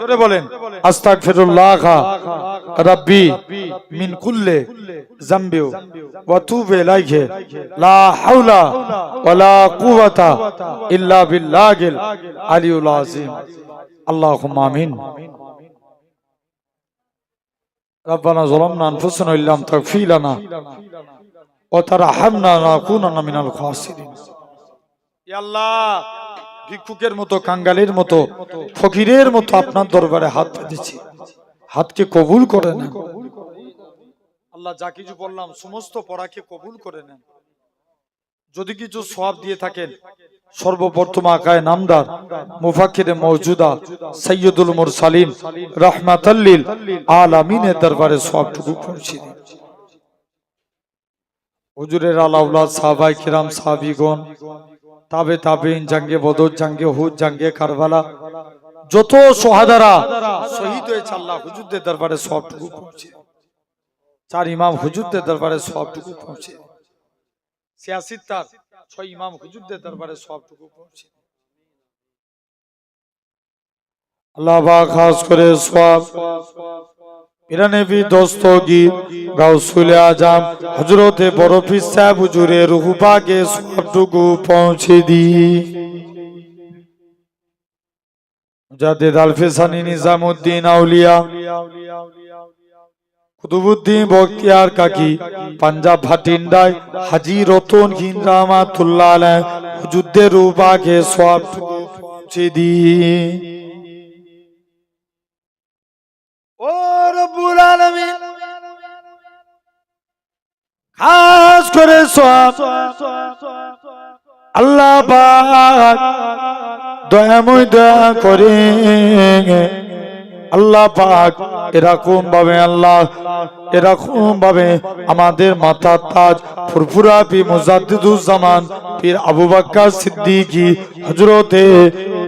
জোরে বলেন আস্তাগফিরুল্লাহ রাব্বি মিন কুল্লি যামবি ওয়া তুবু ইলাইহি লা হাওলা ওয়ালা কুওয়াতা ইল্লা বিল্লাহিল আলিয়ুল আযীম আল্লাহুম্মা আমিন ربنا ظلمنا انفسنا وان لم تغفر لنا وترحمنا لنكونن من الخاسرين ইয়া আল্লাহ ভিক্ষুকের মতো, কাঙ্গালের মতো, ফকিরের মতো আপনার দরবারে হাত পেতেছি হাতকে কবুল করে নেন। আল্লাহ যা কিছু বললাম, সমস্ত পড়াকে কবুল করে নেন। যদি কিছু সওয়াব দিয়ে থাকেন, সর্বপ্রথম আকায় নামদার, মুফাক্কিরে মওজুদা সৈয়দুল মুরসালিন, রাহমাতাল্লিল আলামিনের দরবারে সওয়াবটুকু পৌঁছে দিন। হুজুরের আলাউলা সাহাবাই কিরাম, সাহাবিগণ তাবে তাবেইন, জাঙ্গে বদর, জাঙ্গে হুদ জাঙ্গে কারবালা। যত সোহাদারা শহীদ হয়েছে আল্লাহ হুজুরদের দরবারে সবটুকু পৌঁছে। চার ইমাম হুজুরদের দরবারে সবটুকু পৌঁছে। তার, ছয় ইমাম হুজুরদের দরবারে সবটুকু পৌঁছে। আল্লাহ খাস করে সব। গাউসুল আজম। হজরতে বড় পীর সাহেব হুজুরের রুহু পাকে সবটুকু পৌঁছে দি। মুজাদ্দিদ আলফিসানি আউলিয়া, কুতুবুদ্দিন বখতিয়ার কাকি, পাঞ্জাব ভাটিন্ডায় হাজি রতন হিন রহমাতুল্লাহ আলাইহ হুজুরদের রুহু সবটুকু পৌঁছে দি। করে সব। আল্লাহ দয়াময় দয়া করে। আল্লাহ পাক এরকম ভাবে আল্লাহ, এরকম ভাবে আমাদের মাথা তাজ ফুরফুরা পি মুজাদ্দিদুজ্জামান পীর আবু বাক্কা সিদ্দিকী হজরতে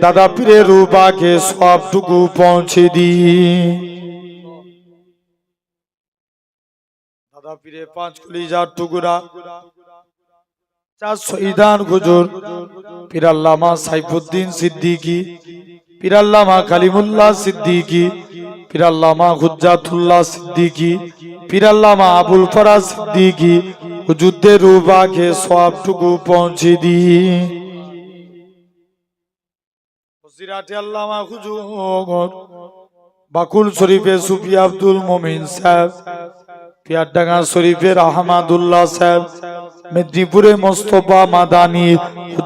দাদা পীরের রূপাকে সবটুকু পৌঁছে দিই পীরে পাঁচ টুকুরা। সাইফুদ্দিন কালিমুল্লাহ সিদ্দিকি পিরাল্লামা হুজ্জাতুল্লাহ সিদ্দিকি পিরাল্লামা আবুল ফরা সিদ্দিকি, হুজুরদের রুবাকে সবটুকু পৌঁছে দি হজিরাটে আল্লামা হুজুর, বাকুল শরীফে সুফি আব্দুল মমিন সাহেব পিয়ারডাঙ্গা শরীফের আহমাদুল্লাহ সাহেব, মেদিনীপুরে মোস্তফা মাদানি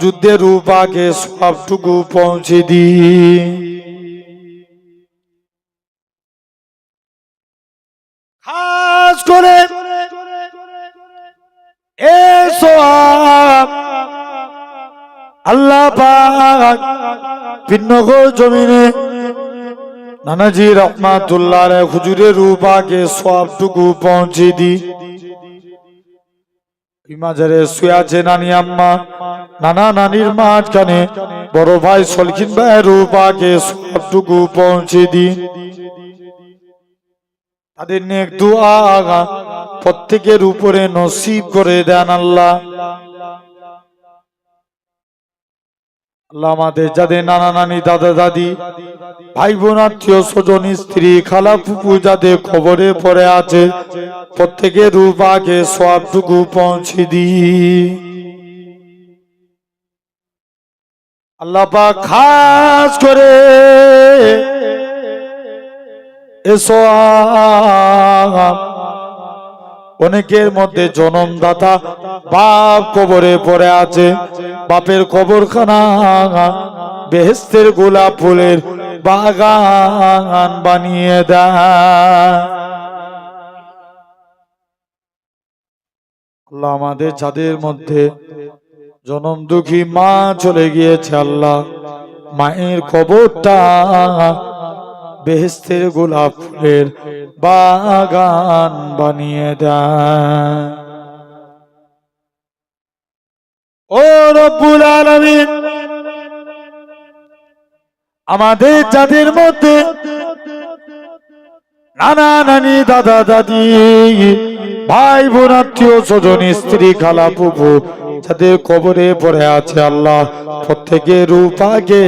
যুদ্ধের রূপাকে সবটুকু পৌঁছে দি আল্লাহ পাক জমিনে নানাজি রহমাতুল্লাহ হুজুরের রূপাকে সবটুকু পৌঁছে দি। মাঝারে শুয়াছে নানি আম্মা। নানা নানির মাঝখানে বড় ভাই সলকিন ভাইয়ের রূপাকে সবটুকু পৌঁছে দি। তাদের নেক দোয়া প্রত্যেকের উপরে নসিব করে দেন আল্লাহ। আল্লাহ আমাদের যাদের নানা নানি দাদা দাদি ভাই বোন আত্মীয় স্বজন, স্ত্রী, খালা, ফুপু যাদের খবরে পড়ে আছে, প্রত্যেকের রূপাকে সবটুকু পৌঁছে দি আল্লাহ পাক খাস করে এসো অনেকের মধ্যে জনমদাতা বাপ কবরে পড়ে আছে। বাপের কবরখানা বেহেস্তের গোলাপ ফুলের বাগান বানিয়ে দেয়। আমাদের যাদের মধ্যে জনম দুঃখী মা চলে গিয়েছে আল্লাহ, মায়ের কবরটা বেহেস্তের গোলাপ ফুলের বাগান বানিয়ে দেয় আমাদের যাদের মধ্যে নানা নানি দাদা দাদি, ভাই বোন, আত্মীয় স্বজন, স্ত্রী, খালা পুপু যাদের কবরে পড়ে আছে আল্লাহ, প্রত্যেকের রূপাকে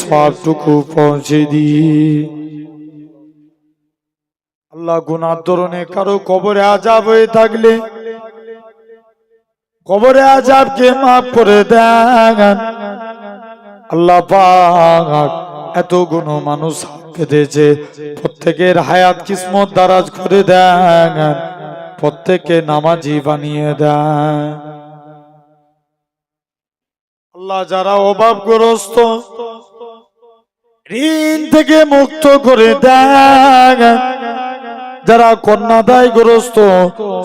সবটুকু পৌঁছে দি আল্লাহ গুনার ধরনে কারও কবরে আজাব হয়ে থাকলে, কবরে আজাবকে মাফ করে দেন। আল্লাহ এত গুণ মানুষ কেঁদেছে প্রত্যেকের হায়াত কিসমত দারাজ করে দেন, প্রত্যেককে নামাজি বানিয়ে দেন। আল্লাহ যারা অভাবগ্রস্ত, ঋণ থেকে মুক্ত করে দেন। যারা কন্যাদায়গ্রস্ত,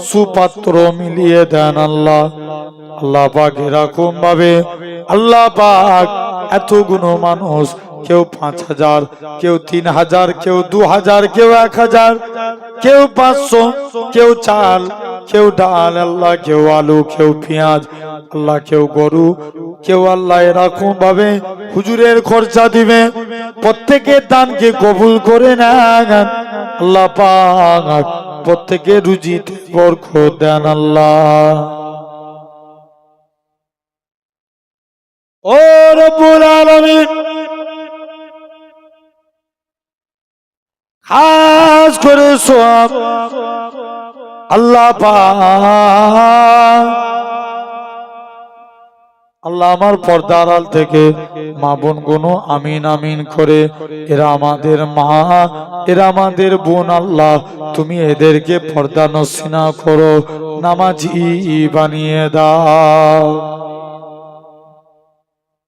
সুপাত্র মিলিয়ে দেন আল্লাহ। আল্লাহ পাক এরকম ভাবে, আল্লাহ পাক এত গুণ মানুষ, কেউ পাঁচ হাজার, কেউ তিন হাজার, কেউ দু হাজার, কেউ এক হাজার, কেউ পাঁচশো, কেউ চাল, কেউ ডাল, আল্লাহ কেউ আলু, কেউ পেঁয়াজ, আল্লাহ কেউ গরু, কেউ আল্লাহ এরকম ভাবে হুজুরের খরচা দিবে। প্রত্যেকের দানকে কবুল করে নেন। আল্লাহ পাক প্রত্যেকে রুজিতে বরকত দেন আল্লাহ। ও রব্বুল আলামিন। খাস করে সব আল্লাহ পাক আল্লাহ আমার পর্দার আল থেকে মা বোন গুনো আমিন আমিন করে, এরা আমাদের মা, এরা আমাদের বোন আল্লাহ, তুমি এদেরকে পর্দা নসিনা করো, নামাজি বানিয়ে দাও।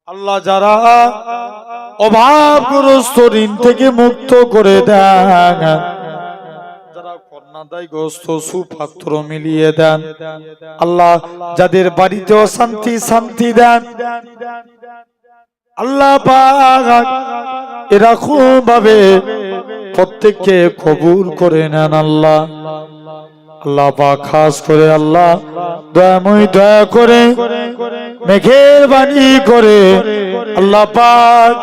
আল্লাহ যারা অভাবগ্রস্ত ঋণ থেকে মুক্ত করে দেন যারা কন্যাদায়গ্রস্ত সুপাত্র মিলিয়ে দেন। আল্লাহ যাদের বাড়িতে অশান্তি শান্তি দেন। আল্লাহ এরকম ভাবে প্রত্যেককে কবুল করে নেন আল্লাহ। আল্লাহ খাস করে আল্লাহ, দয়াময় দয়া করে মেঘের বাণী করে, আল্লাহ পাক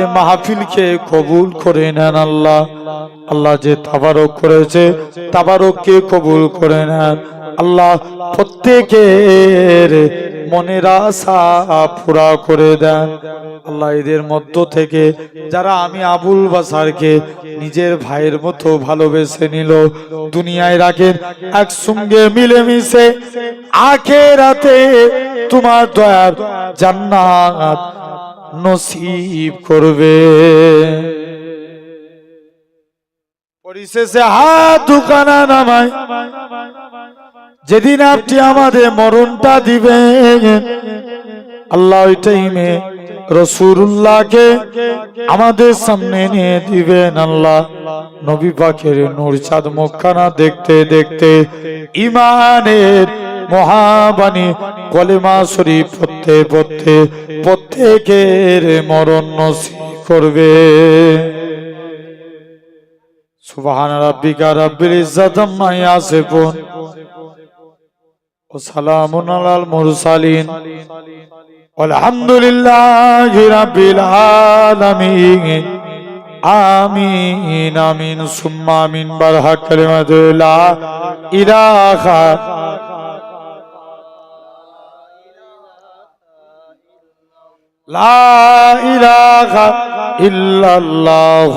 এ মাহফিলকে কবুল করে নেন আল্লাহ। আল্লাহ যে তাবারক করেছে, তাবারককে কবুল করে নেন। আল্লাহ প্রত্যেকের মনের আশা পুরা করে দেন। আল্লাহ এদের মধ্য থেকে যারা আমি আবুল বাসারকে নিজের ভাইয়ের মতো ভালোবেসে নিল, দুনিয়ায় রাখেন, একসঙ্গে মিলেমিশে আখে রাতে তোমার দয়ার জান্নাত নসিব করবে। পরিশেষে হাত দোকানা নামায়। যেদিন আপনি আমাদের মরণটা দিবেন, আল্লাহ ওই টাইমে রসুল্লাহকে আমাদের সামনে নিয়ে দিবেন, আল্লাহ নবী পাখের নূর চাঁদ মুখখানা দেখতে দেখতে ইমানের মহাবাণী কলেমা শরীফ পড়তে পড়তে প্রত্যেকের মরণ করবে। সুবহান রাব্বিকা রাব্বিল ইজ্জাতি আম্মা ইয়াসিফুন। وسلام على المرسلين والحمد لله رب العالمين آمين آمين ثم آمين برحق كلمة لا إله لا إله إلا الله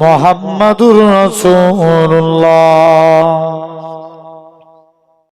محمد رسول الله